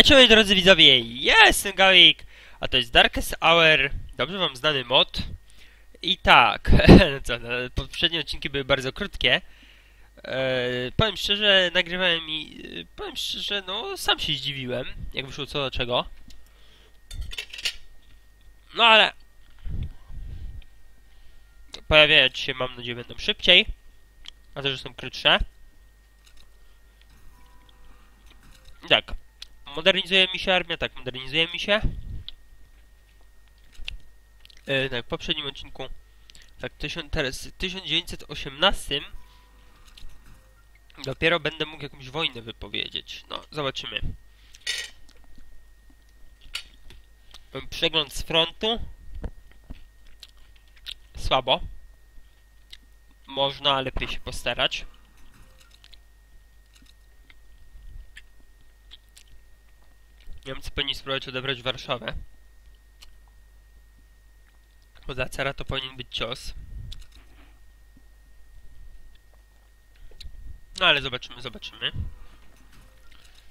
Witajcie moi drodzy widzowie, jestem Gawik, a to jest Darkest Hour, dobrze wam znany mod. I tak, no co, no, poprzednie odcinki były bardzo krótkie. E, powiem szczerze, nagrywałem i e, powiem szczerze, no sam się zdziwiłem, jak wyszło co do czego. No ale... Pojawiać się, mam nadzieję, będą szybciej, a też są krótsze. Tak, modernizuje mi się armia, tak, modernizuje mi się. E, tak, w poprzednim odcinku, tak, tysiąc, teraz w 1918 dopiero będę mógł jakąś wojnę wypowiedzieć. No, zobaczymy. Przegląd z frontu. Słabo. Można lepiej się postarać. Niemcy powinni spróbować odebrać Warszawę. Bo dla cara to powinien być cios. No ale zobaczymy, zobaczymy.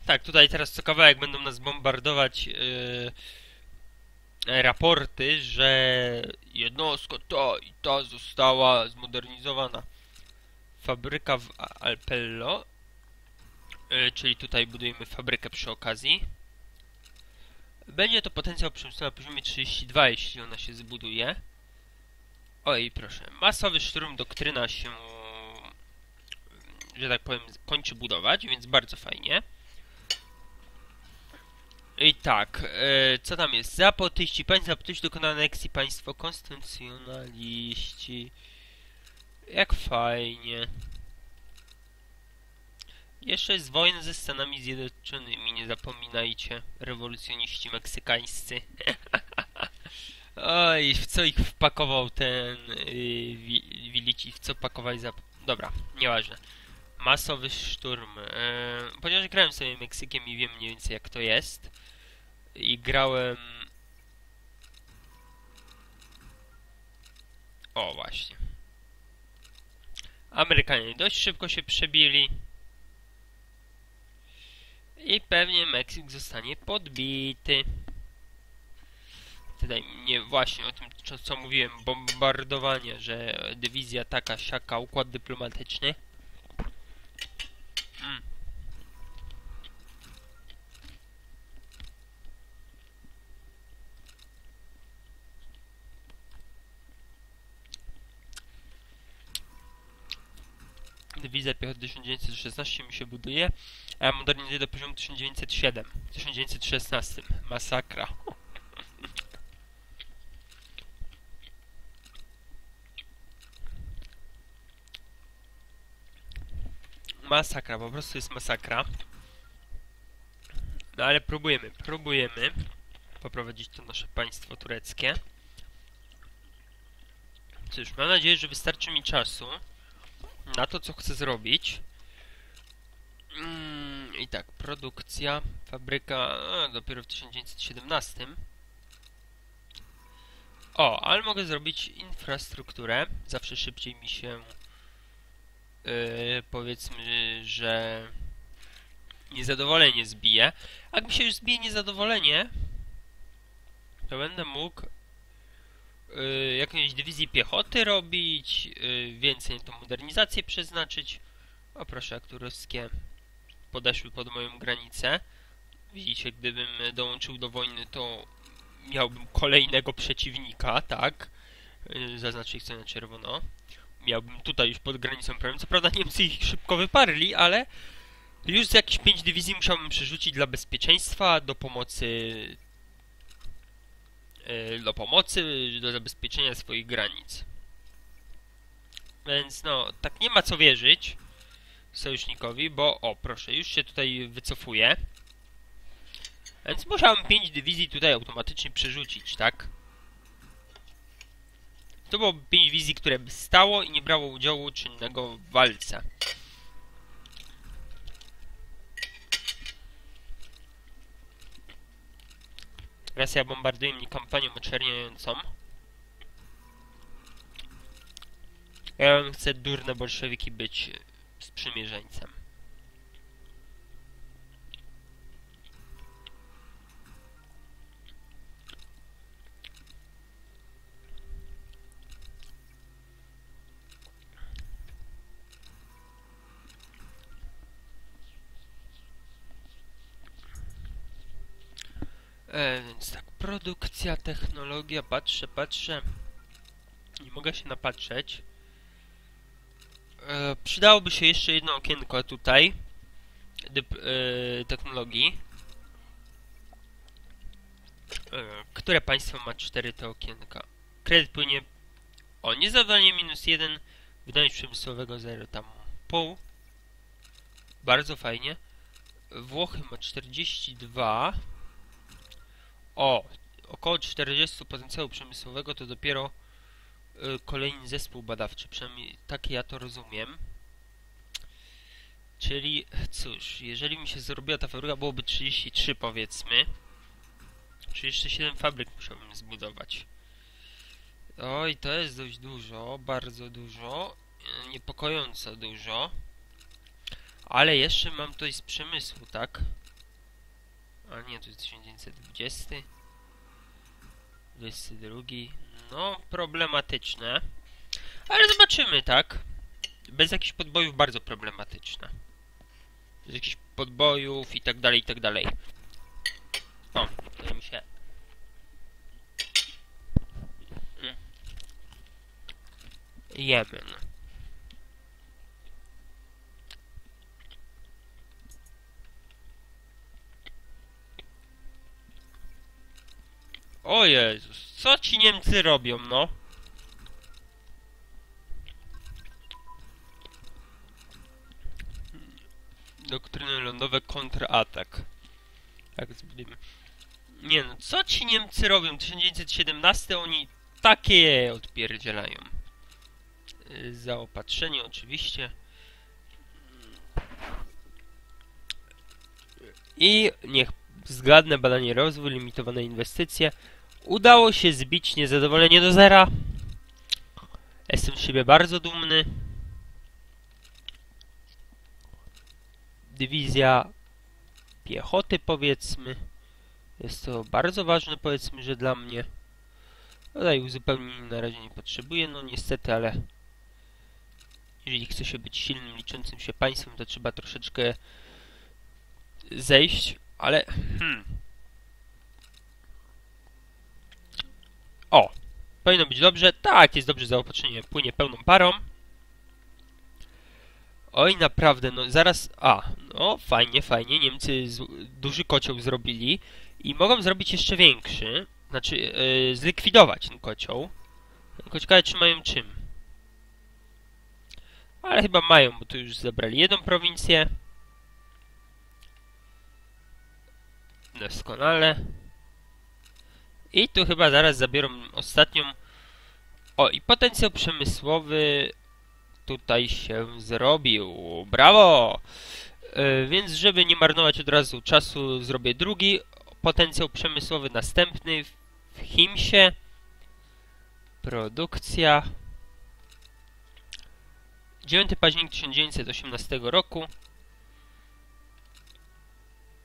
Tak, tutaj teraz co kawałek będą nas bombardować yy, raporty, że jednostka ta i ta została zmodernizowana. Fabryka w Alpello, yy, czyli tutaj budujemy fabrykę przy okazji. Będzie to potencjał przemysłowy na poziomie 32, jeśli ona się zbuduje. Oj, proszę. Masowy szturm doktryna się, że tak powiem, kończy budować, więc bardzo fajnie. I tak, e, co tam jest? Zapotyści, państwo zapotyści dokonano aneksji państwo konstytucjonaliści. Jak fajnie. Jeszcze jest wojna ze Stanami Zjednoczonymi, nie zapominajcie. Rewolucjoniści meksykańscy. Oj, w co ich wpakował ten yy, wi Wilici, w co pakowali za... Dobra, nieważne. Masowy szturm. Yy, ponieważ grałem sobie Meksykiem i wiem mniej więcej jak to jest. I grałem... O, właśnie. Amerykanie dość szybko się przebili. Pewnie Meksyk zostanie podbity. Tutaj nie właśnie o tym, co mówiłem, bombardowanie, że dywizja taka, siaka, układ dyplomatyczny. Mm. Dywizja piechoty 1916 mi się buduje, a ja modernizuję do poziomu 1907. 1916. Masakra. Masakra, po prostu jest masakra. No ale próbujemy, próbujemy poprowadzić to nasze państwo tureckie. Cóż, mam nadzieję, że wystarczy mi czasu na to, co chcę zrobić. Mm, I tak, produkcja, fabryka, a, dopiero w 1917. O, ale mogę zrobić infrastrukturę. Zawsze szybciej mi się yy, powiedzmy, że niezadowolenie zbije. A jak mi się już zbije niezadowolenie, to będę mógł yy, jakąś dywizję piechoty robić, yy, więcej na tą modernizację przeznaczyć. O proszę, jak podeszły pod moją granicę. Widzicie, gdybym dołączył do wojny, to miałbym kolejnego przeciwnika, tak? Zaznaczę ich co na czerwono. Miałbym tutaj już pod granicą prawem. Co prawda Niemcy ich szybko wyparli, ale już z jakieś 5 dywizji musiałbym przerzucić dla bezpieczeństwa, do pomocy do pomocy, do zabezpieczenia swoich granic. Więc no, tak nie ma co wierzyć sojusznikowi, bo o, proszę, już się tutaj wycofuje. Więc musiałem 5 dywizji tutaj automatycznie przerzucić, tak? To było 5 wizji, które by stało i nie brało udziału czynnego w walce. Rosja bombarduje mnie kampanią oczerniającą. Ja chcę durne bolszewiki być sprzymierzeńcem. E, więc tak, produkcja, technologia, patrzę, patrzę. Nie mogę się napatrzeć. E, przydałoby się jeszcze jedno okienko tutaj. Dyp, e, technologii. E, które państwo ma cztery te okienka? Kredyt płynie... O, niezadanie minus jeden. Wydajność przemysłowego 0 tam pół. Bardzo fajnie. Włochy ma 42. O, około 40 potencjału przemysłowego to dopiero y, kolejny zespół badawczy, przynajmniej tak ja to rozumiem. Czyli, cóż, jeżeli mi się zrobiła ta fabryka, byłoby 33 powiedzmy. Czy jeszcze 7 fabryk musiałbym zbudować. Oj, to jest dość dużo, bardzo dużo, e, niepokojąco dużo. Ale jeszcze mam coś z przemysłu, tak? A nie, to jest 1920. 22. No, problematyczne. Ale zobaczymy, tak? Bez jakichś podbojów bardzo problematyczne. Bez jakichś podbojów i tak dalej, i tak dalej. O, to mi się... Mm. O Jezus, co ci Niemcy robią, no? Doktryny lądowe kontratak. Tak zbudujemy. Nie no, co ci Niemcy robią? 1917 oni takie odpierdzielają. Yy, Zaopatrzenie oczywiście. I niech zgadnę badanie rozwój, limitowane inwestycje. Udało się zbić niezadowolenie do zera. Jestem z siebie bardzo dumny. Dywizja piechoty powiedzmy. Jest to bardzo ważne powiedzmy, że dla mnie. Tutaj uzupełnienia na razie nie potrzebuję, no niestety, ale jeżeli chce się być silnym, liczącym się państwem, to trzeba troszeczkę zejść, ale... Hmm. O! Powinno być dobrze. Tak, jest dobrze zaopatrzenie. Płynie pełną parą. Oj, naprawdę, no zaraz... A, no fajnie, fajnie. Niemcy z, duży kocioł zrobili i mogą zrobić jeszcze większy. Znaczy, yy, zlikwidować ten kocioł. Ciekawe, czy mają czym. Ale chyba mają, bo tu już zabrali jedną prowincję. Doskonale. I tu chyba zaraz zabiorą ostatnią. O, i potencjał przemysłowy tutaj się zrobił. Brawo! Yy, więc żeby nie marnować od razu czasu, zrobię drugi potencjał przemysłowy następny w Himsie. Produkcja. 9 października 1918 roku.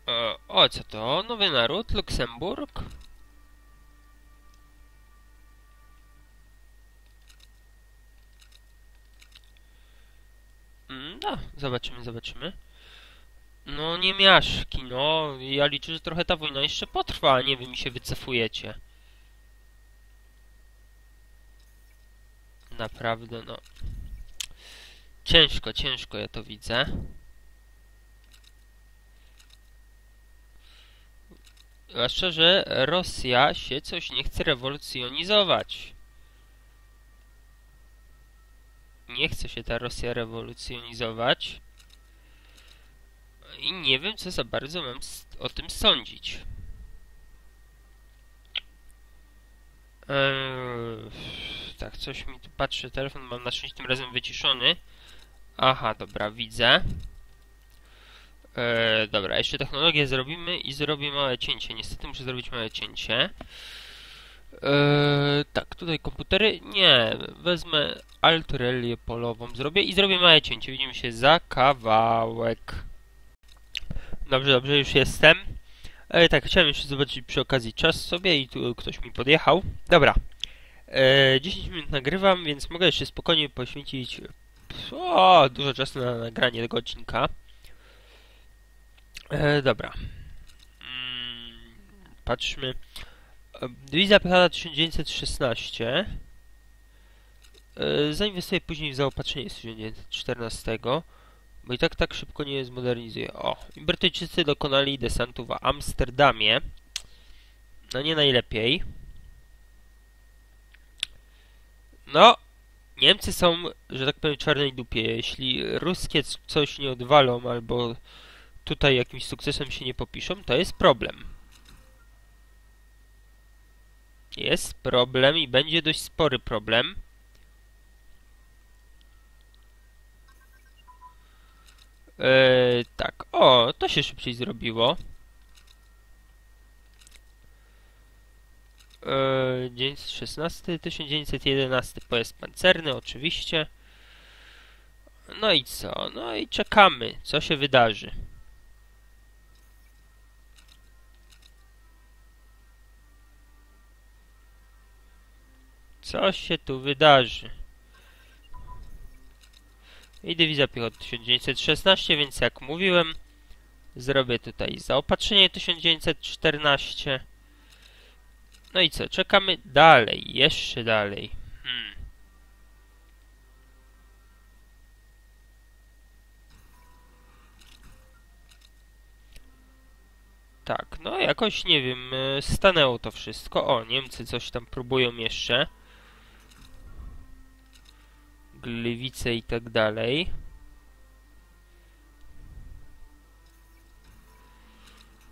E, o, co to? Nowy naród? Luksemburg? Zobaczymy, zobaczymy. No, niemiaszki, no. Ja liczę, że trochę ta wojna jeszcze potrwa, a nie wy mi się wycofujecie. Naprawdę, no. Ciężko, ciężko ja to widzę. Zwłaszcza, że Rosja się coś nie chce rewolucjonizować. Nie chce się ta Rosja rewolucjonizować. I nie wiem, co za bardzo mam o tym sądzić. Eee, tak, coś mi tu patrzy, telefon mam na szczęście tym razem wyciszony. Aha, dobra, widzę. E, dobra, jeszcze technologię zrobimy i zrobię małe cięcie. Niestety muszę zrobić małe cięcie. E, tak, tutaj komputery. Nie, wezmę Altrelię polową zrobię i zrobię małe cięcie. Widzimy się za kawałek. Dobrze, dobrze, już jestem. E, tak, chciałem jeszcze zobaczyć przy okazji czas sobie i tu ktoś mi podjechał. Dobra. E, 10 minut nagrywam, więc mogę jeszcze spokojnie poświęcić o, dużo czasu na nagranie tego odcinka. E, dobra. Mm, patrzmy. Dywizja piechota 1916. E, Zainwestuję później w zaopatrzenie z 1914, bo i tak tak szybko nie zmodernizuję. O, Brytyjczycy dokonali desantu w Amsterdamie. No nie najlepiej. No, Niemcy są, że tak powiem, w czarnej dupie. Jeśli ruskie coś nie odwalą, albo tutaj jakimś sukcesem się nie popiszą, to jest problem. Jest problem i będzie dość spory problem. Eee, tak, o, to się szybciej zrobiło. Eee, 916, 1911 pojazd pancerny, oczywiście. No i co? No i czekamy, co się wydarzy. Co się tu wydarzy? I dywizja piechoty 1916, więc jak mówiłem, zrobię tutaj zaopatrzenie 1914. No i co? Czekamy dalej, jeszcze dalej. Hmm. Tak, no jakoś nie wiem, e, stanęło to wszystko. O, Niemcy coś tam próbują jeszcze. Gliwice i tak dalej.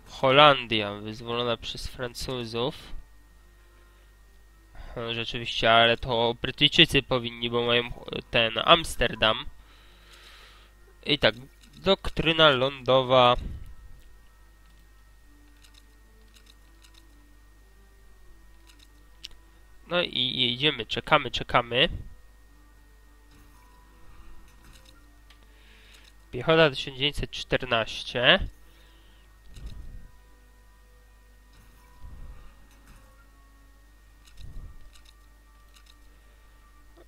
Holandia wyzwolona przez Francuzów. No, Rzeczywiście, ale to Brytyjczycy powinni, bo mają ten Amsterdam. I tak, doktryna lądowa. No i jedziemy, czekamy, czekamy. Piechota 1914.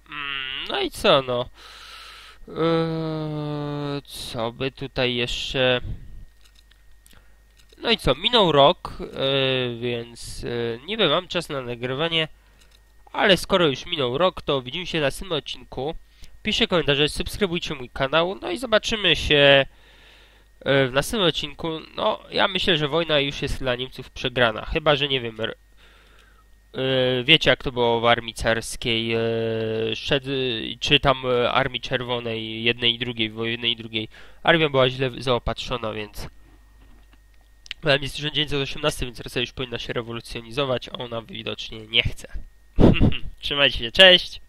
Mm, No i co no? Eee, co by tutaj jeszcze... No i co, minął rok, eee, więc eee, niby mam czas na nagrywanie, ale skoro już minął rok, to widzimy się na następnym odcinku. Piszcie komentarze, subskrybujcie mój kanał, no i zobaczymy się e, w następnym odcinku. No, ja myślę, że wojna już jest dla Niemców przegrana, chyba, że nie wiem, e, wiecie jak to było w Armii Carskiej, e, czy tam Armii Czerwonej, jednej i drugiej, w jednej i drugiej. Armia była źle zaopatrzona, więc... Byłem jest 1918, więc Rosja już powinna się rewolucjonizować, a ona widocznie nie chce. Trzymajcie się, cześć!